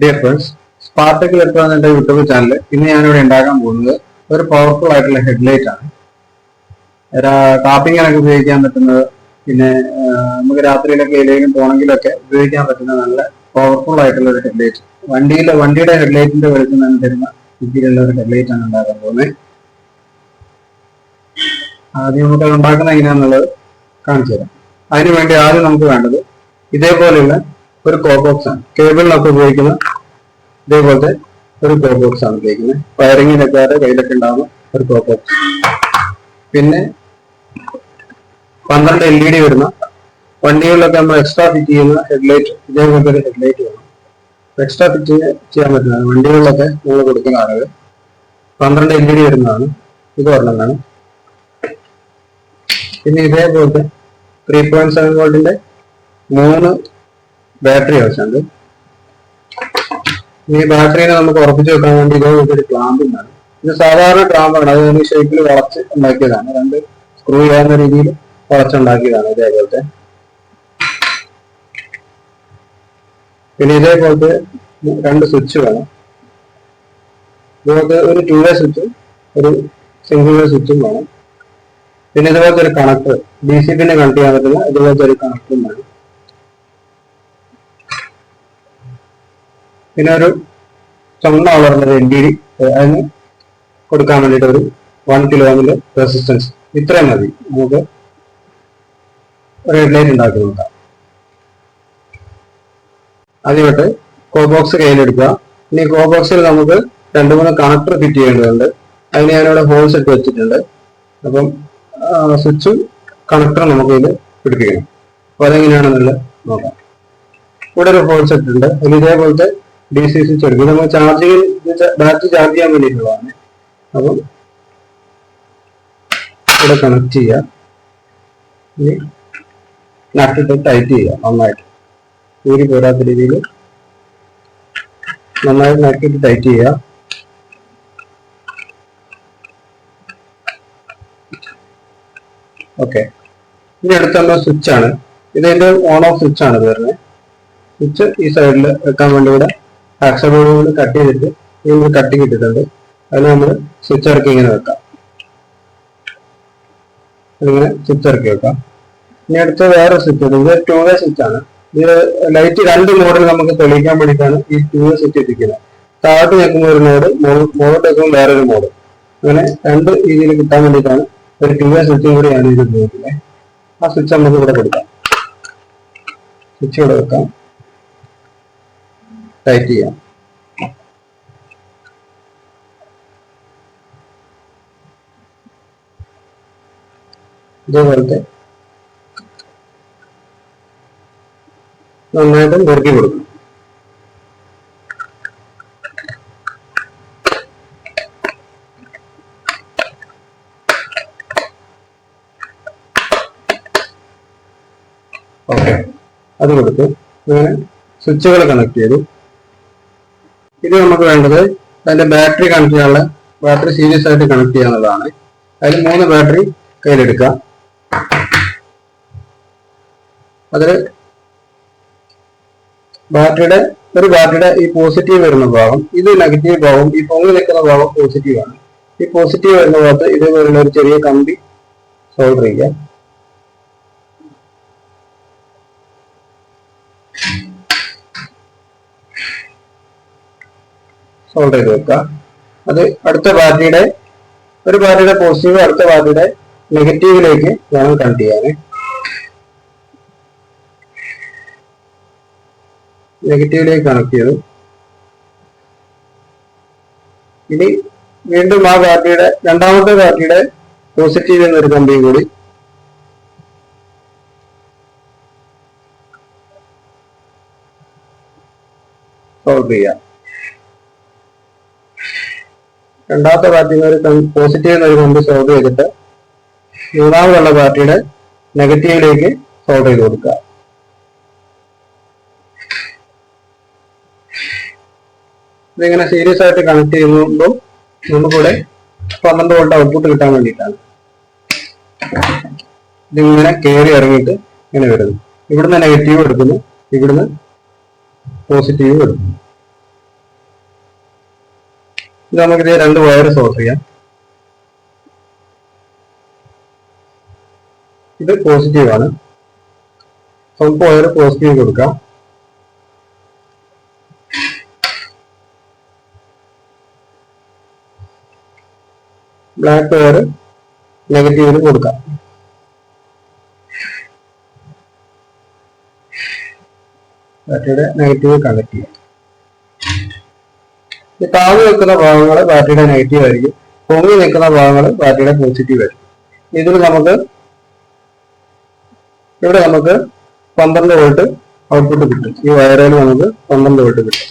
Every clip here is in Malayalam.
ഡിയർ ഫ്രണ്ട്സ് സ്പാർട്ടക് ഇലക്ട്രോൺ എന്റെ യൂട്യൂബ് ചാനൽ ഇന്ന് ഞാനിവിടെ ഉണ്ടാക്കാൻ പോകുന്നത് ഒരു പവർഫുൾ ആയിട്ടുള്ള ഹെഡ്ലൈറ്റ് ആണ്. ടാപ്പിങ്ങിനൊക്കെ ഉപയോഗിക്കാൻ പറ്റുന്നത്. പിന്നെ നമുക്ക് രാത്രിയിലൊക്കെ എവിടെയെങ്കിലും പോകണമെങ്കിലൊക്കെ ഉപയോഗിക്കാൻ പറ്റുന്ന നല്ല പവർഫുൾ ആയിട്ടുള്ള ഒരു ഹെഡ്ലൈറ്റ് വണ്ടിയിലെ വണ്ടിയുടെ ഹെഡ്ലൈറ്റിന്റെ വെളിച്ചം തന്നെ തരുന്ന രീതിയിലുള്ള ഒരു ഹെഡ്ലൈറ്റ് ആണ് ഉണ്ടാക്കാൻ പോകുന്നത്. ആദ്യം നമുക്ക് അത് ഉണ്ടാക്കുന്നത് എങ്ങനെയാണെന്നുള്ളത് കാണിച്ചു തരാം അതിനുവേണ്ടി ആദ്യം നമുക്ക് വേണ്ടത് ഇതേപോലെയുള്ള ഒരു കോബോക്സ് ആണ്. കേബിളിനൊക്കെ ഉപയോഗിക്കുന്ന ഇതേപോലത്തെ ഒരു കോബോക്സ് ആണ് ഉപയോഗിക്കുന്നത്. വയറിങ്ങിനൊക്കെ കയ്യിലൊക്കെ ഉണ്ടാകുന്ന ഒരു കോബോക്സ് പിന്നെ പന്ത്രണ്ട് എൽ ഇ ഡി വരുന്ന വണ്ടികളിലൊക്കെ നമ്മൾ എക്സ്ട്രാ ഫിറ്റ് ചെയ്യുന്ന ഹെഡ്ലൈറ്റ് ഇതേപോലത്തെ ഒരു ഹെഡ്ലൈറ്റ് വേണം. എക്സ്ട്രാ ഫിറ്റ് ചെയ്യാൻ പറ്റുന്നതാണ്. വണ്ടികളിലൊക്കെ നമ്മൾ കൊടുക്കുന്ന ആളുകൾ പന്ത്രണ്ട് എൽ ഇ ഡി വരുന്നതാണ്. ഇത് ഒരെണ്ണമാണ് പിന്നെ ഇതേപോലത്തെ ത്രീ പോയിന്റ് സെവൻ വോൾട്ടിന്റെ മൂന്ന് ബാറ്ററി ആവശ്യമുണ്ട്. ഈ ബാറ്ററിനെ നമുക്ക് ഉറപ്പിച്ച് വെക്കാൻ വേണ്ടി ഇതേപോലത്തെ ഒരു ക്ലാമ്പ് ഇത് സാധാരണ ക്ലാമ്പാണ് അത് ഈ ഷേപ്പിൽ വളച്ച് ഉണ്ടാക്കിയതാണ്. രണ്ട് സ്ക്രൂ ചെയ്യാവുന്ന രീതിയിൽ വളച്ചുണ്ടാക്കിയതാണ് ഇതേപോലത്തെ. പിന്നെ ഇതേപോലത്തെ രണ്ട് സ്വിച്ച് വേണം. ഇതുപോലത്തെ ഒരു ടു വേ സ്വിച്ചും ഒരു സിംഗിൾ വേ സ്വിച്ചും വേണം. പിന്നെ ഇതുപോലത്തെ ഒരു കണക്ടർ ഡി സി പിന്നെ കണക്ട് ചെയ്യാൻ പറ്റുന്ന ഇതുപോലത്തെ ഒരു കണക്ടറും വേണം. പിന്നെ ഒരു ചുമന്ന കളറുള്ള എൽ ഡി ഡി അതിന് കൊടുക്കാൻ വേണ്ടിയിട്ട് ഒരു വൺ കിലോമിന്റെ റെസിസ്റ്റൻസ് ഇത്രയും മതി. നമുക്ക് ഒരു ഹെഡ്ലൈറ്റ് ഉണ്ടാക്കി നോക്കാം ആദ്യമായിട്ട് കോബോക്സ് കയ്യിലെടുക്കുക. ഇനി കോബോക്സിൽ നമുക്ക് രണ്ട് മൂന്ന് കണക്ടർ ഫിറ്റ് ചെയ്യേണ്ടതുണ്ട്. അതിന് ഞാനിവിടെ ഹോൾസ് ഇട്ട് വെച്ചിട്ടുണ്ട്. അപ്പം സ്വിച്ചും കണക്ടറും നമുക്ക് ഇത് പിടിപ്പിക്കണം. അപ്പൊ അതെങ്ങനെയാണെന്നുള്ളത് നോക്കാം. ഇവിടെ ഒരു ഹോൾസ് ഇട്ടിട്ടുണ്ട്. അതിൽ ഇതേപോലത്തെ ഡി സി സ്വിച്ച് എടുക്കും നമ്മൾ ചാർജിങ് ബാറ്ററി ചാർജ് ചെയ്യാൻ വേണ്ടിയിട്ടുള്ളതാണ്. അപ്പം ഇവിടെ കണക്ട് ചെയ്യാം. ഇനി ടൈറ്റ് ചെയ്യുക നന്നായിട്ട്. ഊരി പോരാത്ത രീതിയിൽ നന്നായി നട്ടിട്ട് ടൈറ്റ് ചെയ്യുക ഓക്കെ ഇനി അടുത്തുള്ള സ്വിച്ച് ആണ്. ഇതിന്റെ ഓൺ ഓഫ് സ്വിച്ച് ആണ് വരുന്നത്. സ്വിച്ച് ഈ സൈഡിൽ വെക്കാൻ വേണ്ടി ഇവിടെ ആക്ഷൻ നമ്മൾ കട്ട് ചെയ്തിട്ട് നമ്മൾ കട്ടിങ് കിട്ടിയിട്ടുണ്ട് അതിന് നമ്മൾ സ്വിച്ച് ഇറക്കി ഇങ്ങനെ വെക്കാം. ഇങ്ങനെ സ്വിച്ച് ഇറക്കി വെക്കാം. ഇനി അടുത്ത വേറെ സ്വിച്ച് ഉണ്ട്. ഇത് ടൂ വേ സ്വിച്ച് ആണ്. ഇത് ലൈറ്റ് രണ്ട് മോഡൽ നമുക്ക് തെളിയിക്കാൻ വേണ്ടിയിട്ടാണ് ഈ ടൂ വേ സ്വിച്ച് എത്തിക്കുന്നത് താഴോട്ട് നിൽക്കുമ്പോൾ ഒരു മോഡ് മുകളിലോട്ട് നിൽക്കുമ്പോൾ വേറൊരു മോഡ് അങ്ങനെ രണ്ട് രീതിയിൽ കിട്ടാൻ വേണ്ടിയിട്ടാണ് ഒരു ടൂ വേ സ്വിച്ചും കൂടി ഞാൻ ഇത് ഉപയോഗിക്കുന്നത്. ആ സ്വിച്ച് നമുക്ക് ഇവിടെ കൊടുക്കാം. സ്വിച്ച് ഇവിടെ വെക്കാം. ടൈറ്റ് ചെയ്യാം. ഇതേപോലത്തെ നന്നായിട്ട് മുറുക്കി കൊടുക്കും. അത് കൊടുത്തു. അങ്ങനെ സ്വിച്ചുകൾ കണക്ട് ചെയ്തു. ഇത് നമുക്ക് വേണ്ടത് അതിന്റെ ബാറ്ററി കണക്ട് ചെയ്യാനുള്ള ബാറ്ററി സീരിയസ് ആയിട്ട് കണക്ട് ചെയ്യാനുള്ളതാണ്. അതിൽ മൂന്ന് ബാറ്ററി കയ്യിലെടുക്കുക. അതിൽ ബാറ്ററിയുടെ ഒരു ബാറ്ററിയുടെ ഈ പോസിറ്റീവ് വരുന്ന ഭാഗം ഇത് നെഗറ്റീവ് ഭാഗം ഈ പൊങ്ങി നിൽക്കുന്ന ഭാഗം പോസിറ്റീവ് ആണ്. ഈ പോസിറ്റീവ് വരുന്ന ഭാഗത്ത് ഇതേപോലുള്ള ഒരു ചെറിയ കമ്പി സോൾഡർ ചെയ്യുക. സോൾഡർ ചെയ്ത് വെക്കുക. അത് അടുത്ത പാർട്ടിയുടെ ഒരു പാർട്ടിയുടെ പോസിറ്റീവ് അടുത്ത പാർട്ടിയുടെ നെഗറ്റീവിലേക്ക് വേണം കണക്ട് ചെയ്യാൻ നെഗറ്റീവിലേക്ക് കണക്ട് ചെയ്തു. ഇനി വീണ്ടും ആ പാർട്ടിയുടെ രണ്ടാമത്തെ പാർട്ടിയുടെ പോസിറ്റീവ് എന്നൊരു കമ്പിയും കൂടി. സോൾവ് ചെയ്യാം. രണ്ടാമത്തെ പാർട്ടിയിൽ ഒരു പോസിറ്റീവ് എന്നൊരു കമ്പി സോൾവ് ചെയ്തിട്ട് മൂന്നാമതുള്ള പാർട്ടിയുടെ നെഗറ്റീവിലേക്ക് സോൾവ് ചെയ്ത് കൊടുക്കുക. ഇതിങ്ങനെ സീരിയസ് ആയിട്ട് കണക്ട് ചെയ്യുമ്പോൾ നമുക്കിവിടെ പന്ത്രണ്ട് വോൾട്ട് ഔട്ട്പുട്ട് കിട്ടാൻ വേണ്ടിയിട്ടാണ്. ഇതിങ്ങനെ കയറി ഇറങ്ങിയിട്ട് ഇങ്ങനെ വരുന്നു. ഇവിടുന്ന് നെഗറ്റീവ് എടുക്കുന്നു ഇവിടുന്ന് പോസിറ്റീവ് എടുക്കുന്നു. നമുക്കിത് രണ്ട് വയർ സോൾവ് ചെയ്യാം. ഇത് പോസിറ്റീവ് ആണ്. നമുക്ക് വയർ പോസിറ്റീവ് കൊടുക്കാം. ബ്ലാക്ക് വയർ നെഗറ്റീവിന് കൊടുക്കാം. ബാറ്ററിയുടെ നെഗറ്റീവ് കണക്ട് ചെയ്യാം. താഴ്ന്നു നിൽക്കുന്ന ഭാഗങ്ങൾ ബാറ്ററിയുടെ നെഗറ്റീവ് ആയിരിക്കും. പൊങ്ങി നിൽക്കുന്ന ഭാഗങ്ങൾ ബാറ്ററിയുടെ പോസിറ്റീവ് ആയിരിക്കും. ഇതിൽ നമുക്ക് ഇവിടെ നമുക്ക് പന്ത്രണ്ട് വോൾട്ട് ഔട്ട്പുട്ട് കിട്ടും. ഈ വയറിൽ നമുക്ക് പന്ത്രണ്ട് വോൾട്ട് കിട്ടും.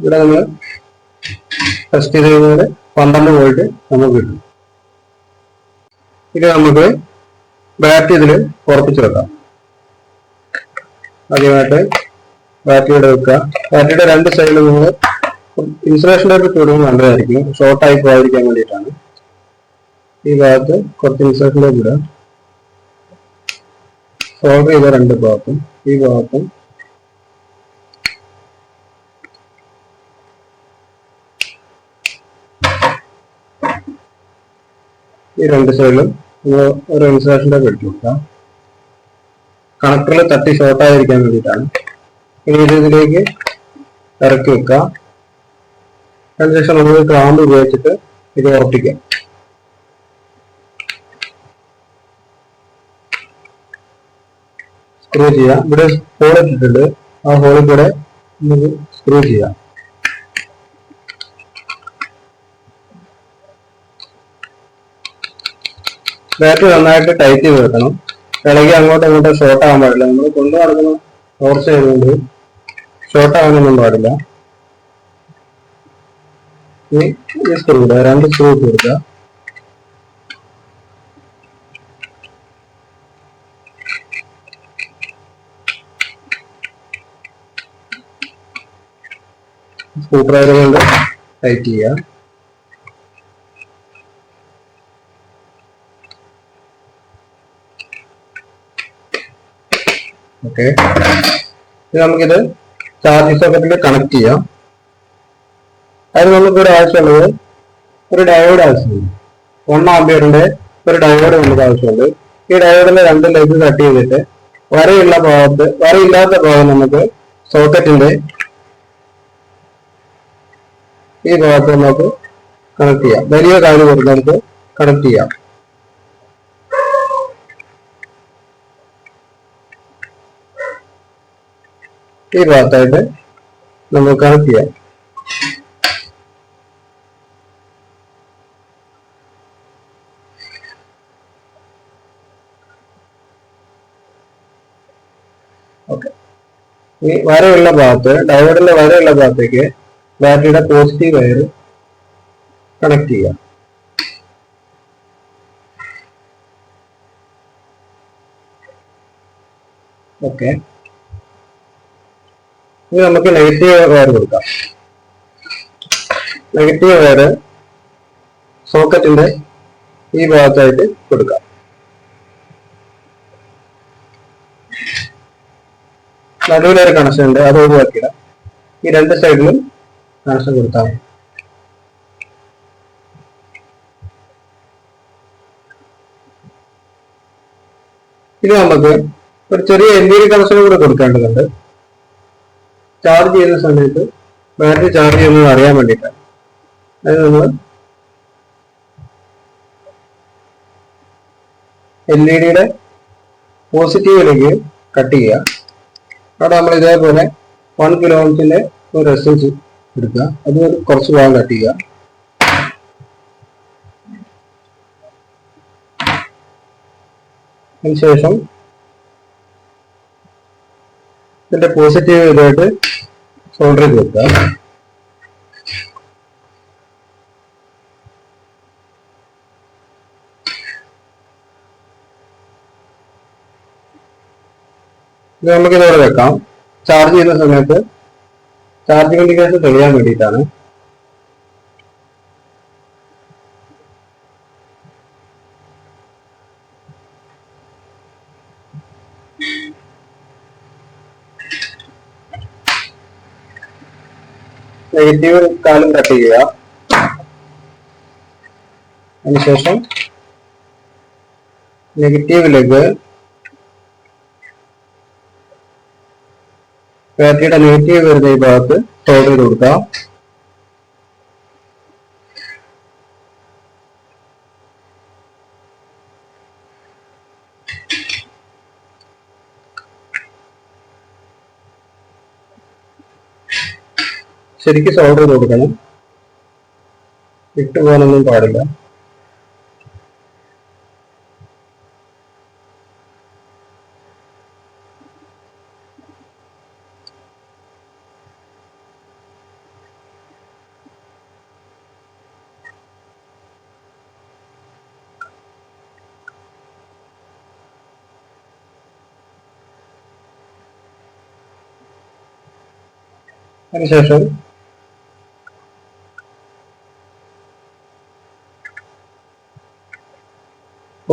ഇവിടെ നമ്മൾ ടെസ്റ്റ് ചെയ്ത് കഴിഞ്ഞാൽ പന്ത്രണ്ട് വോൾട്ട് നമുക്ക് കിട്ടും. ഇത് നമുക്ക് ബാറ്ററി ഇതിൽ ഉറപ്പിച്ചു വെക്കാം ആദ്യമായിട്ട് ബാറ്ററിയുടെ വെക്കുക. ബാറ്ററിയുടെ രണ്ട് സൈഡിൽ നിങ്ങൾ ഇൻസുലേഷൻ ടൈപ്പ് ഇടുന്നത് നല്ലതായിരിക്കും. ഷോർട്ടായി പോകാതിരിക്കാൻ വേണ്ടിയിട്ടാണ്. ഈ ഭാഗത്ത് കുറച്ച് ഇൻസുലേഷൻ ടൈപ്പ് ഇടുക. സോൾവ് ചെയ്ത രണ്ട് ഭാഗത്തും ഈ ഭാഗത്തും ഈ രണ്ട് സൈഡിലും ടൈപ്പ് ഇട്ട് കൊടുക്കാം കണക്ടറിൽ തട്ടി ഷോർട്ട് ആയിരിക്കാൻ വേണ്ടിയിട്ടാണ്. ഇനി ഇത് ഇതിലേക്ക് ഇറക്കി വെക്കുക അതിനുശേഷം നമുക്ക് ക്ലാമ്പ് ഉപയോഗിച്ചിട്ട് ഇത് ഉറപ്പിക്കാം. സ്ക്രൂ ചെയ്യാം. ഇവിടെ ഹോൾ ഇട്ടിട്ടുണ്ട്. ആ ഹോളിൽ കൂടെ നമുക്ക് സ്ക്രൂ ചെയ്യാം. ബാറ്ററി നന്നായിട്ട് ടൈറ്റ് ചെയ്ത് വെക്കണം. ഇളകി അങ്ങോട്ടും ഇങ്ങോട്ടും ഷോർട്ട് ആകാൻ പാടില്ല. നമ്മൾ കൊണ്ടു നടക്കുന്ന ടോർച്ച് ചെയ്തുകൊണ്ട് ഷോർട്ട് ആകാനൊന്നും പാടില്ല. രണ്ട് സ്ക്രൂ കൊടുക്കുക. സ്ക്രൂ ഡ്രൈവർ കൊണ്ട് ടൈറ്റ് ചെയ്യുക. ഓക്കെ നമുക്കിത് ചാർജ് സോക്കറ്റിൽ കണക്ട് ചെയ്യാം. അതിന് നമുക്ക് ഒരു ആവശ്യമുള്ളത് ഒരു ഡയോഡ് ആവശ്യമുണ്ട്. വൺ ആംബിയറിന്റെ ഒരു ഡയോഡ് നമുക്ക് ആവശ്യമുണ്ട്. ഈ ഡയോഡിന്റെ രണ്ട് ലെഗ് കട്ട് ചെയ്തിട്ട് വരയുള്ള ഭാഗത്ത് വരയില്ലാത്ത ഭാഗം നമുക്ക് സോക്കറ്റിന്റെ ഈ ഭാഗത്ത് നമുക്ക് കണക്ട് ചെയ്യാം. വലിയ കാൽ കൊടുത്ത് കണക്ട് ചെയ്യാം. ഈ ഭാഗത്തായിട്ട് നമുക്ക് കണക്ട് ചെയ്യാം. ഓക്കെ. ഈ വരയുള്ള ഭാഗത്ത് ഡയോഡിന്റെ വരയുള്ള ഭാഗത്തേക്ക് ബാറ്ററിയുടെ പോസിറ്റീവ് വയർ കണക്ട് ചെയ്യാം. ഓക്കെ. ഇനി നമുക്ക് നെഗറ്റീവ് വയർ കൊടുക്കാം. നെഗറ്റീവ് വയർ സോക്കറ്റിന്റെ ഈ ഭാഗത്തായിട്ട് കൊടുക്കാം. നടുവിലൊരു കണക്ഷൻ ഉണ്ട് അത് ഒഴിവാക്കിയിടാം. ഈ രണ്ട് സൈഡിലും കണക്ഷൻ കൊടുത്താൽ മതി. ഇനി നമുക്ക് ഒരു ചെറിയ എൽ ഇ ഡി കണക്ഷൻ കൂടെ കൊടുക്കേണ്ടതുണ്ട്. ചാർജ് ചെയ്യുന്ന സമയത്ത് ബാറ്ററി ചാർജ് ചെയ്യുന്നത് അറിയാൻ വേണ്ടിയിട്ടാണ്. അത് നമ്മൾ എൽ ഇ ഡിയുടെ പോസിറ്റീവിലേക്ക് കട്ട് ചെയ്യുക. അവിടെ നമ്മൾ ഇതേപോലെ വൺ കിലോ ഒരു റെസിസ്റ്റൻസ് എടുക്കുക. അത് കുറച്ച് ഭാഗം കട്ട് ചെയ്യുക. അതിനുശേഷം ഇതിന്റെ പോസിറ്റീവ് ഇതായിട്ട് സോൾഡർ ചെയ്ത് കൊടുക്കാം ഇത് നമുക്ക് ഇതോടെ വെക്കാം. ചാർജ് ചെയ്യുന്ന സമയത്ത് ചാർജിംഗ് ഇൻഡിക്കേഷൻ തെളിയാൻ വേണ്ടിയിട്ടാണ്. നെഗറ്റീവ് കാലം കട്ട് ചെയ്യുക. അതിനുശേഷം നെഗറ്റീവ് ലെഗ് ബാറ്ററിയുടെ നെഗറ്റീവ് വരുന്ന ഈ ഭാഗത്ത് സോൾവ് ചെയ്ത് കൊടുക്കാം ശരിക്കും സോൾവ് ചെയ്ത് കൊടുക്കണം. വിട്ടുപോകാനൊന്നും പാടില്ല. അതിനുശേഷം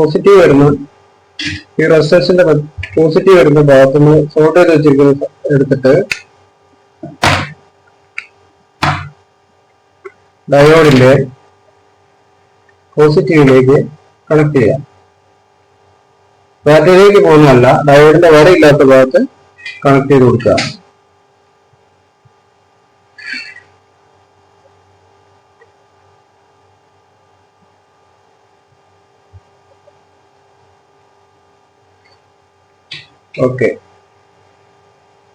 പോസിറ്റീവ് വരുന്ന ഈ റെസിസ്റ്റൻസിന്റെ പോസിറ്റീവ് വരുന്ന ഭാഗത്തുനിന്ന് സോർട്ട് ചെയ്ത് വെച്ചിരിക്കുന്ന എടുത്തിട്ട് ഡയോഡിന്റെ പോസിറ്റീവിലേക്ക് കണക്ട് ചെയ്യാം. ബാറ്ററിയിലേക്ക് പോകുന്നതല്ല ഡയോഡിന്റെ വരയില്ലാത്ത ഭാഗത്ത് കണക്ട് ചെയ്ത് കൊടുക്കുക. Okay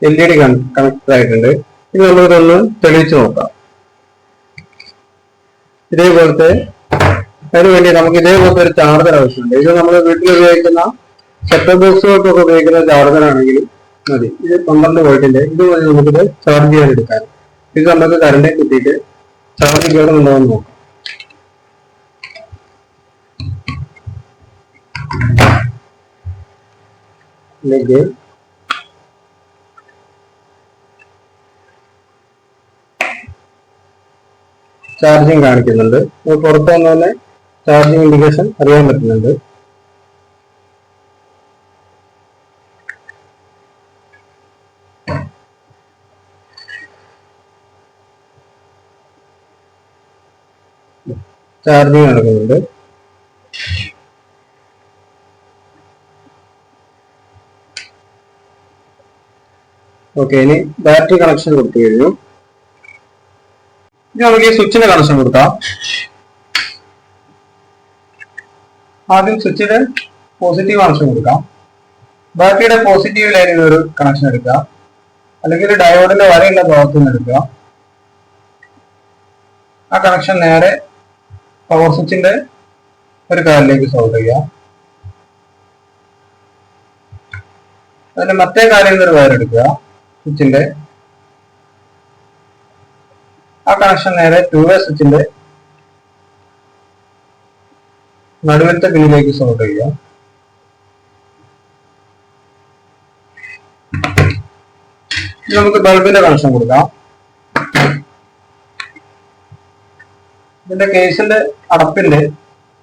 L E D connect ആയിട്ടുണ്ട്. ഇനി നമ്മളിതൊന്ന് തെളിയിച്ച് നോക്കാം. ഇതേപോലത്തെ അതിന് വേണ്ടി നമുക്ക് ഇതേപോലത്തെ ഒരു ചാർജർ ആവശ്യമുണ്ട്. ഇത് നമ്മൾ വീട്ടിൽ ഉപയോഗിക്കുന്ന സെറ്റപ്പ് ബോക്സുകൾക്കൊക്കെ ഉപയോഗിക്കുന്ന ചാർജർ ആണെങ്കിൽ മതി. ഇത് പന്ത്രണ്ട് വോൾട്ടിന്റെ. ഇത് നമുക്കിത് ചാർജ് ചെയ്യാൻ എടുക്കാൻ. ഇത് നമുക്ക് കറണ്ട് കിട്ടിയിട്ട് ചാർജ് കേടുന്നുണ്ടോ എന്ന് നോക്കാം. ഇതിലേക്ക് ചാർജിങ് കാണിക്കുന്നുണ്ട്. പുറത്ത് വന്ന തന്നെ ചാർജിങ് ഇൻഡിക്കേഷൻ അറിയാൻ പറ്റുന്നുണ്ട്. ചാർജിങ് നടക്കുന്നുണ്ട്. ഓക്കെ ഇനി ബാറ്ററി കണക്ഷൻ കൊടുത്തു കഴിഞ്ഞു. ഇനി നമുക്ക് ഈ സ്വിച്ചിന്റെ കണക്ഷൻ കൊടുക്കാം. ആദ്യം സ്വിച്ചിന്റെ പോസിറ്റീവ് കണക്ഷൻ കൊടുക്കാം. ബാറ്ററിയുടെ പോസിറ്റീവ് ലൈനിൽ ഒരു കണക്ഷൻ എടുക്കുക. അല്ലെങ്കിൽ ഡയോഡിന്റെ വരയുള്ള ഭാഗത്തു നിന്ന് എടുക്കുക. ആ കണക്ഷൻ നേരെ പവർ സ്വിച്ചിന്റെ ഒരു കാലിലേക്ക് സോൾവ് ചെയ്യുക. അതിന്റെ മറ്റേ കാലിൽ നിന്ന് ഒരു വയർ എടുക്കുക. സ്വിച്ചിന്റെ ആ കണക്ഷൻ നേരെ ടു വേ സ്വിച്ചിന്റെ നടുവിലത്തെ പിന്നിലേക്ക് സോൾട്ട് ചെയ്യാം നമുക്ക് ബൾബിന്റെ കണക്ഷൻ കൊടുക്കാം. ഇതിന്റെ കേസിന്റെ അടപ്പിന്റെ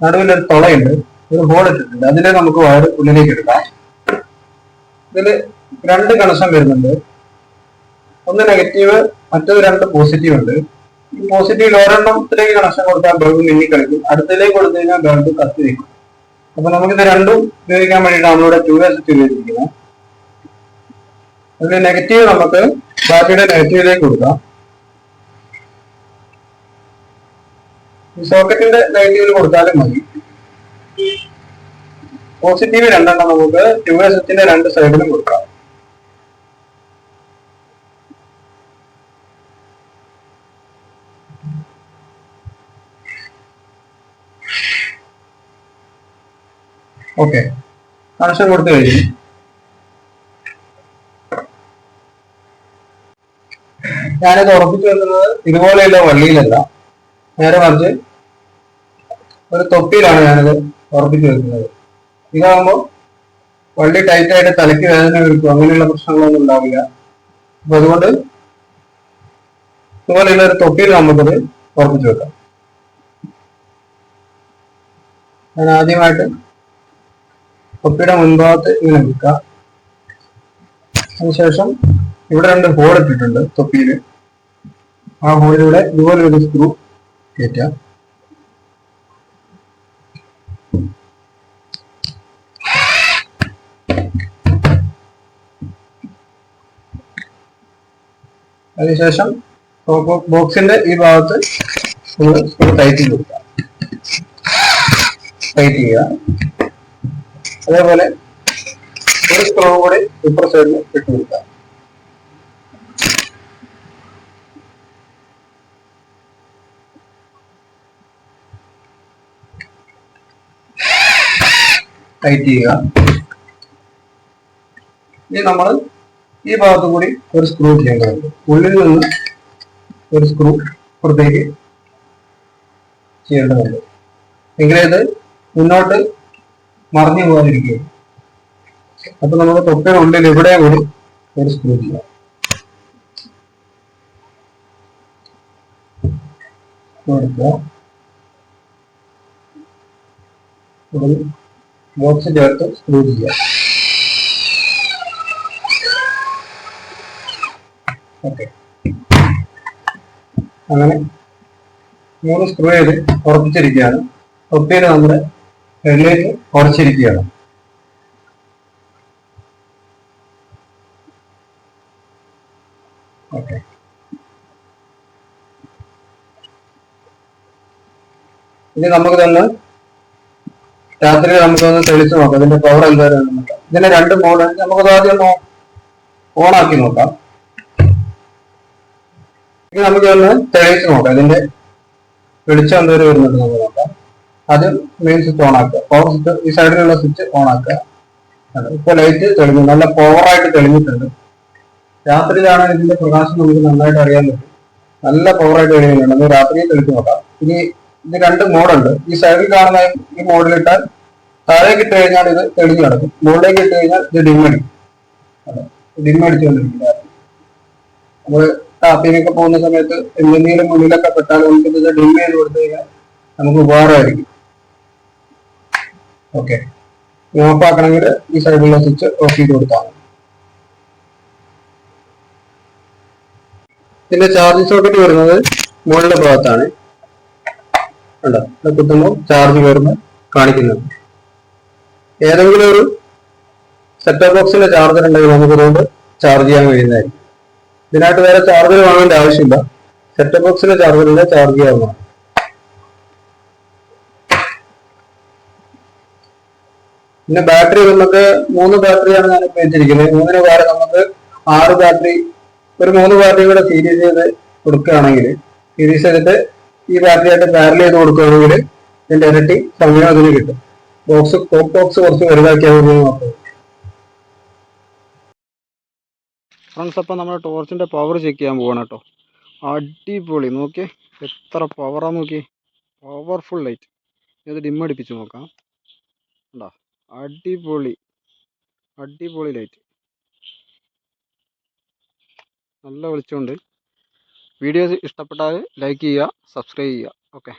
നടുവിൽ ഒരു തുളയുണ്ട്. ഒരു ഹോൾ ഇട്ടിട്ടുണ്ട്. അതിലെ നമുക്ക് വയർ ഉള്ളിലേക്ക് എടുക്കാം. ഇതിൽ രണ്ട് കണക്ഷൻ വരുന്നുണ്ട്. ഒന്ന് നെഗറ്റീവ് മറ്റൊരു രണ്ട് പോസിറ്റീവ് ഉണ്ട്. ഈ പോസിറ്റീവിൽ ഒരെണ്ണത്തിലേക്ക് കണക്ഷൻ കൊടുത്താൽ ബൾബ് മിന്നി കളിക്കും. അടുത്തതിലേക്ക് കൊടുത്തു കഴിഞ്ഞാൽ ബൾബ് കത്തി നിൽക്കും. അപ്പൊ നമുക്കിത് രണ്ടും ഉപയോഗിക്കാൻ വേണ്ടിയിട്ടാണ് നമ്മളിവിടെ ടു വേസ് ഉപയോഗിച്ചിരിക്കുന്നത് അതിൽ നെഗറ്റീവ് നമുക്ക് ബാറ്ററിയുടെ നെഗറ്റീവിലേക്ക് കൊടുക്കാം. ഈ സോക്കറ്റിന്റെ നെഗറ്റീവിൽ കൊടുത്താലും മതി. പോസിറ്റീവ് രണ്ടെണ്ണം നമുക്ക് ടു വേസത്തിന്റെ രണ്ട് സൈഡിലും കൊടുക്കാം. ഓക്കെ. കണക്ഷൻ കൊടുത്തു കഴിഞ്ഞു. ഞാനിത് ഉറപ്പിച്ചു വെക്കുന്നത് ഇതുപോലെയുള്ള വള്ളിയിലല്ല. നേരെ മറിച്ച് ഒരു തൊപ്പിയിലാണ് ഞാനിത് ഉറപ്പിച്ചു വെക്കുന്നത്. ഇതാകുമ്പോൾ വള്ളി ടൈറ്റായിട്ട് തലയ്ക്ക് വേദന എടുക്കും അങ്ങനെയുള്ള പ്രശ്നങ്ങളൊന്നും ഉണ്ടാവില്ല. അപ്പൊ അതുകൊണ്ട് ഇതുപോലെയുള്ള ഒരു തൊപ്പിയിൽ നമുക്കത് ഉറപ്പിച്ചു വെക്കാം. ഞാൻ ആദ്യമായിട്ട് തൊപ്പിയുടെ മുൻഭാഗത്ത് ഇങ്ങനെ വെക്കുക അതിനുശേഷം ഇവിടെ രണ്ട് ഹോൾ ഇട്ടിട്ടുണ്ട് തൊപ്പിയിൽ. ആ ഹോളിലൂടെ ഇതുപോലെ ഒരു സ്ക്രൂ കയറ്റുക. അതിനുശേഷം ബോക്സിന്റെ ഈ ഭാഗത്ത് നമ്മൾ സ്ക്രൂ ടൈറ്റ് ചെയ്ത് കൊടുക്കാം ടൈറ്റ് ചെയ്യുക. അതേപോലെ ഒരു സ്ക്രൂ കൂടി ഇപ്പുറ സൈഡിൽ ഇട്ട് കൊടുക്കാം ടൈറ്റ് ചെയ്യുക. ഇനി നമ്മൾ ഈ ഭാഗത്തു കൂടി ഒരു സ്ക്രൂ ചെയ്യേണ്ടതുണ്ട്. ഉള്ളിൽ നിന്ന് ഒരു സ്ക്രൂ പുറത്തേക്ക് ചെയ്യേണ്ടതുണ്ട്. എങ്കിലേ മുന്നോട്ട് മറിഞ്ഞു പോകാതിരിക്കുക. അപ്പൊ നമ്മുടെ തൊപ്പിയുടെ ഉള്ളിൽ ഇവിടെ ഒരു ഒരു സ്ക്രൂ ചെയ്യാം. കൊടുക്കുക. ബോക്സ് ചേർത്ത് സ്ക്രൂ ചെയ്യാം ഓക്കെ. അങ്ങനെ മൂന്ന് സ്ക്രൂ ചെയ്ത് ഉറപ്പിച്ചിരിക്കുകയാണ്. ഒപ്പിയിൽ നമ്മുടെ ഹെഡിലേക്ക് കുറച്ചിരിക്കുകയാണ്. ഓക്കെ. ഇനി നമുക്ക് തന്നെ രാത്രി നമുക്കൊന്ന് തെളിച്ച് നോക്കാം. ഇതിന്റെ പവർ എന്തായാലും നോക്കാം ഇതിന്റെ രണ്ട് മോഡ് നമുക്ക് ആദ്യം ആക്കി നോക്കാം. ഇനി നമുക്ക് തന്നെ തെളിച്ച് നോക്കാം. ഇതിന്റെ വെളിച്ചം എന്തോരം വരുന്നുണ്ട് നമുക്ക് നോക്കാം. ആദ്യം മെയിൻ സ്വിച്ച് ഓൺ ആക്കുക. പവർ സ്വിച്ച് ഈ സൈഡിലുള്ള സ്വിച്ച് ഓൺ ആക്കുക. ഇപ്പൊ ലൈറ്റ് തെളിഞ്ഞു. നല്ല പവറായിട്ട് തെളിഞ്ഞിട്ടുണ്ട്. രാത്രിയിലാണ് ഇതിന്റെ പ്രകാശം നമുക്ക് നന്നായിട്ട് അറിയാൻ പറ്റും. നല്ല പവറായിട്ട് തെളിയുന്നുണ്ട്. നമുക്ക് രാത്രി തെളിച്ച് നോക്കാം. ഇനി ഇത് രണ്ട് മോഡുണ്ട് ഈ സൈഡിൽ കാണുന്ന ഈ മോഡിലിട്ടാൽ താഴേക്ക് ഇട്ട് കഴിഞ്ഞാൽ ഇത് തെളിഞ്ഞു കിടക്കും. മുകളിലേക്ക് ഇട്ട് കഴിഞ്ഞാൽ ഇത് ഡിമ്മടിക്കും ഡിമ്മടിച്ചുകൊണ്ടിരിക്കും രാത്രി നമ്മൾ ടാപ്പിനൊക്കെ പോകുന്ന സമയത്ത് എന്തെങ്കിലും മുന്നിലൊക്കെ പെട്ടാൽ നമുക്ക് ഇത് ഡിമ്മ ചെയ്ത് കൊടുത്തു കഴിഞ്ഞാൽ നമുക്ക് ഉപകാരമായിരിക്കും. ഓക്കെ ഓഫ് ആക്കണമെങ്കിൽ ഈ സൈഡിലുള്ള സ്വിച്ച് ഓഫ് ചെയ്ത് കൊടുത്താൽ ഇതിന്റെ ചാർജ് സോക്കറ്റ് വരുന്നത് മുകളിലെ ഭാഗത്താണ്. ഇത് കുത്തുമ്പോൾ ചാർജ് കയറുമ്പോൾ കാണിക്കുന്നത്. ഏതെങ്കിലും ഒരു സെറ്റപ്പ് ബോക്സിന്റെ ചാർജർ ഉണ്ടെങ്കിൽ നമുക്ക് ഇതുകൊണ്ട് ചാർജ് ചെയ്യാൻ കഴിയുന്നതായിരിക്കും. ഇതിനായിട്ട് വേറെ ചാർജർ വാങ്ങേണ്ട ആവശ്യമില്ല. സെറ്റപ്പ് ബോക്സിന്റെ ചാർജറിന്റെ ചാർജ് ചെയ്യാവുന്നതാണ്. പിന്നെ ബാറ്ററി നമുക്ക് മൂന്ന് ബാറ്ററിയാണ് ഞാൻ ഉപയോഗിച്ചിരിക്കുന്നത്. മൂന്നിന് പകരം നമുക്ക് ആറ് ബാറ്ററി ഒരു മൂന്ന് ബാറ്ററി കൂടെ സീരീസ് ചെയ്ത് കൊടുക്കുകയാണെങ്കിൽ സീരീസ് ചെയ്തിട്ട് ഈ ബാറ്ററിയായിട്ട് പാരൽ ചെയ്ത് കൊടുക്കുകയാണെങ്കിൽ ഇതിന്റെ ഇരട്ടി സമയം അതിന് കിട്ടും. ബോക്സ് കോക്ക് ബോക്സ് കുറച്ച് വലുതാക്കിയാൽ ഫ്രണ്ട്സ് അപ്പം നമ്മുടെ ടോർച്ചിന്റെ പവർ ചെക്ക് ചെയ്യാൻ പോവാണ് കേട്ടോ. അടിപൊളി. നോക്കിയേ എത്ര പവറാണ് നോക്കി പവർഫുൾ ലൈറ്റ് ഇത് ഡിമ്മടിപ്പിച്ച് നോക്കാം. ഉണ്ടോ അടിപൊളി. അടിപൊളി ലൈറ്റ് നല്ല വെളിച്ചമുണ്ട്. വീഡിയോ ഇഷ്ടപ്പെട്ടാൽ ലൈക്ക് ചെയ്യുക സബ്സ്ക്രൈബ് ചെയ്യുക. ഓക്കെ